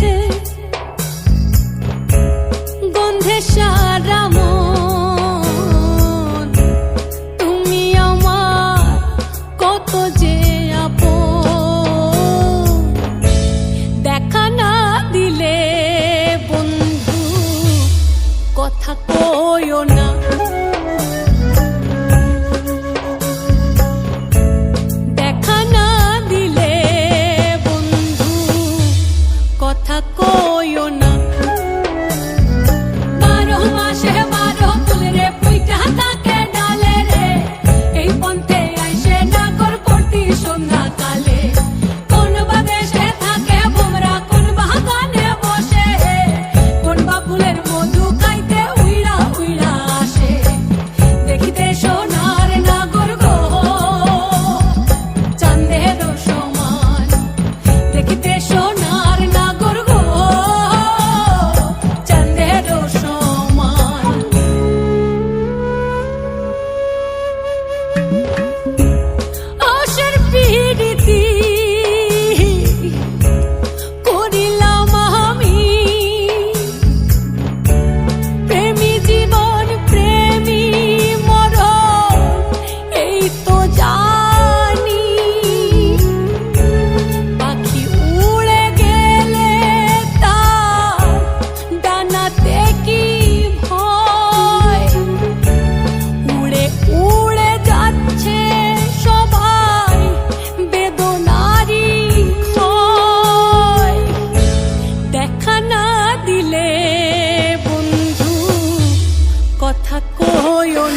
গেছে গন্ধে সারা মন তুমি আমার কত যে আপন। দেখা না দিলে বন্ধু, কথা কইও না।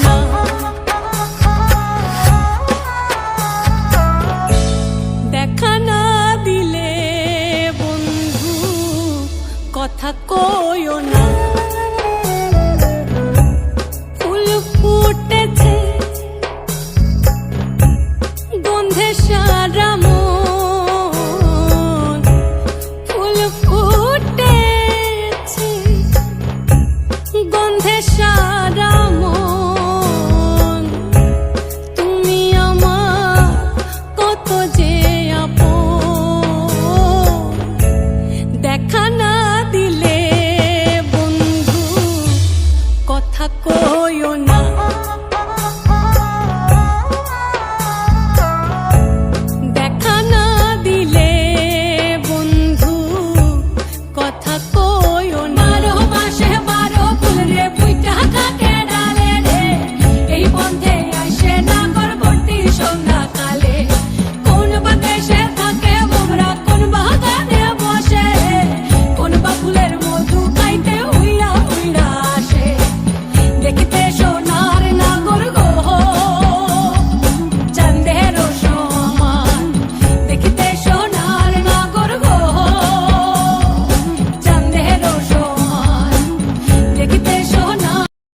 না। দেখা না দিলে বন্ধু কথা কো